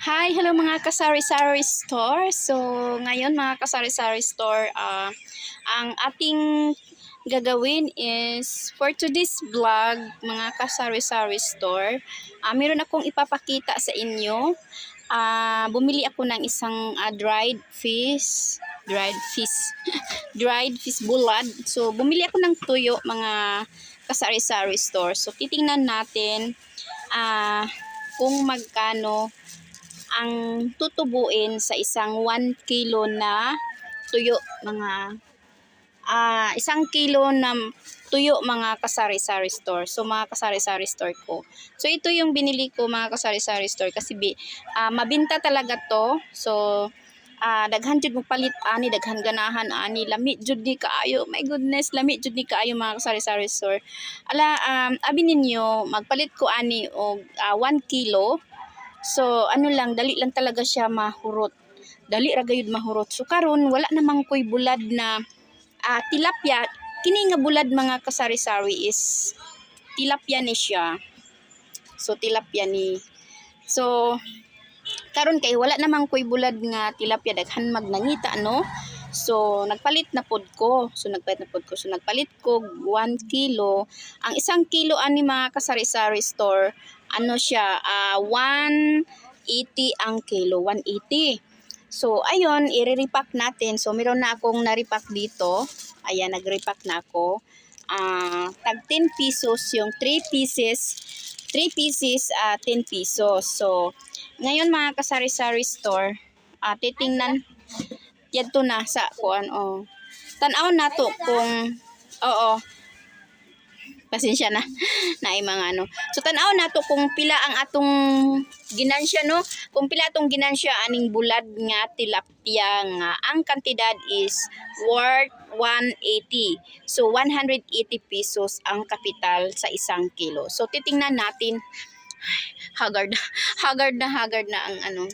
Hi, hello mga kasari-sari store. So, ngayon mga kasari-sari store, ah, ang ating gagawin is for today's vlog, mga kasari-sari store, ah, meron akong ipapakita sa inyo. Ah, bumili ako ng isang ah, dried fish, dried fish, dried fish bulad. So, bumili ako ng tuyo mga kasari-sari store. So, titingnan natin ah, kung magkano ang tutubuin sa isang 1 kilo na tuyo mga ah isang kilo na tuyo mga kasari-sari store. So mga kasari-sari store ko. So ito yung binili ko mga kasari-sari store kasi bi, ah, mabinta talaga to. So ah daghan jud mo palit ani daghan ganahan ani lami jud ni kaayo my goodness lami jud ni kaayo mga kasari-sari store ala um, abi ninyo magpalit ko ani og ah, 1 kilo So, ano lang, dali lang talaga siya mahurot. Dali ra gayud mahurot. So, karon wala namang koy bulad na ah, tilapia. Kini nga bulad mga kasari-sari is tilapia ni siya. So, tilapia ni. So, karon kay wala namang koy bulad nga tilapia daghan magnangita no. So, nagpalit na pod ko. So, nagpalit na pod ko. So, nagpalit ko 1 kilo. Ang isang kilo ani mga kasari-sari store, ano siya, ah 180 ang kilo, 180. So, ayun, i-repack natin. So, meron na akong na-repack dito. Ayan, nag-repack na ako. Ah, tag 10 pesos yung 3 pieces. 3 pieces, ah 10 pesos. So, ngayon mga kasari-sari store, ah titingnan yadto na sa kuan oh. Tan-aw na to kung oo. Pasensya na na mga ano. So tan-aw na to kung pila ang atong ginansya no. Kung pila atong ginansya aning bulad nga tilapia nga ang kantidad is worth 180. So 180 pesos ang kapital sa isang kilo. So titingnan natin haggard haggard na haggard na ang ano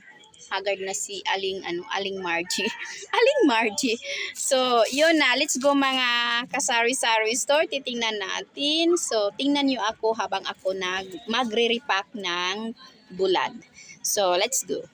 haggard na si Aling ano Aling Margie. Aling Margie. So, yun na. Let's go mga kasari-sari store. Titingnan natin. So, tingnan niyo ako habang ako nag magre-repack ng bulad. So, let's go.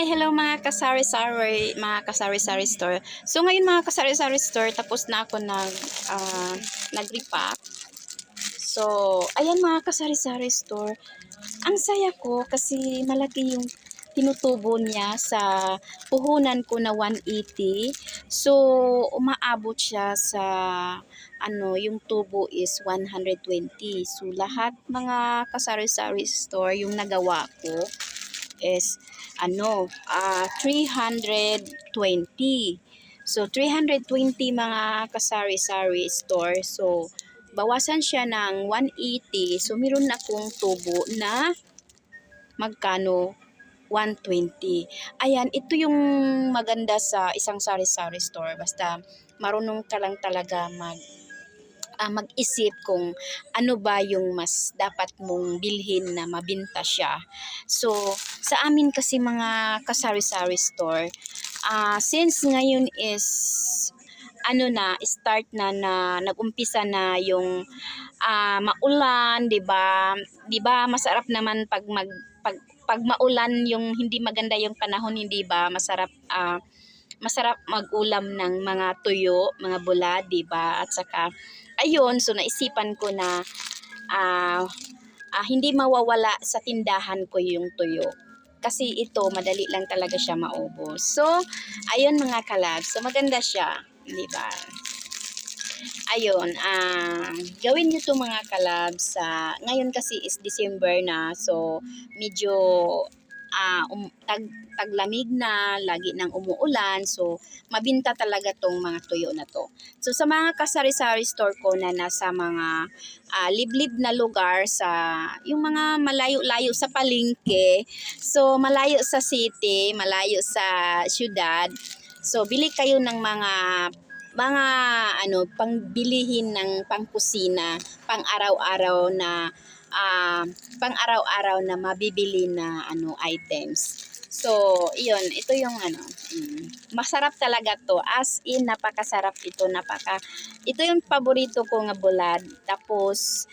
Hi, hello mga kasari-sari, mga kasari-sari store. So ngayon mga kasari-sari store, tapos na ako nag ah, nag-repack. So, ayan mga kasari-sari store. Ang saya ko kasi malaki yung tinutubo niya sa puhunan ko na 180. So, umaabot siya sa ano, yung tubo is 120. So, lahat mga kasari-sari store yung nagawa ko is ano, ah 320. So, 320 mga kasari-sari store. So, bawasan siya ng 180. So, meron na akong tubo na magkano? 120. Ayan, ito yung maganda sa isang sari-sari store. Basta marunong ka lang talaga mag ah, mag-isip kung ano ba yung mas dapat mong bilhin na mabinta siya. So, sa amin kasi mga kasari-sari store, ah since ngayon is ano na, start na na nag-umpisa na yung ah, maulan, 'di ba? 'Di ba masarap naman pag mag pag, pag maulan yung hindi maganda yung panahon, hindi ba? Masarap ah, masarap mag-ulam ng mga tuyo, mga bula, 'di ba? At saka ayun, so naisipan ko na ah, ah, hindi mawawala sa tindahan ko yung tuyo. Kasi ito, madali lang talaga siya maubos. So, ayun mga kalabs. So, maganda siya. Di ba? Ayun, ah, gawin niyo to mga kalabs sa ngayon kasi is December na so medyo ah um, tag, taglamig na, lagi nang umuulan so mabinta talaga tong mga tuyo na to. So sa mga kasari-sari store ko na nasa mga ah, liblib na lugar sa yung mga malayo-layo sa palengke, so malayo sa city, malayo sa syudad. So bili kayo ng mga mga ano pangbilihin ng pangkusina, pang araw-araw na ah, pang araw-araw na mabibili na ano items. So, iyon, ito yung ano, mm, masarap talaga to. As in, napakasarap ito, napaka, ito yung paborito ko nga bulad. Tapos,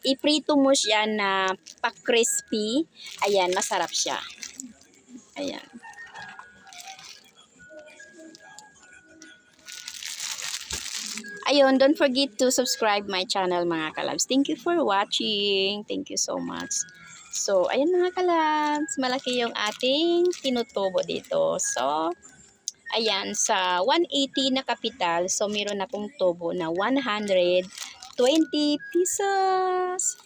iprito mo siya na pa-crispy. Ayan, masarap siya. Ayan. Ayun, don't forget to subscribe my channel mga kalabs. Thank you for watching. Thank you so much. So, ayun mga kalabs, malaki yung ating tinutubo dito. So, ayan, sa 180 na kapital, so meron akong tubo na 120 pesos.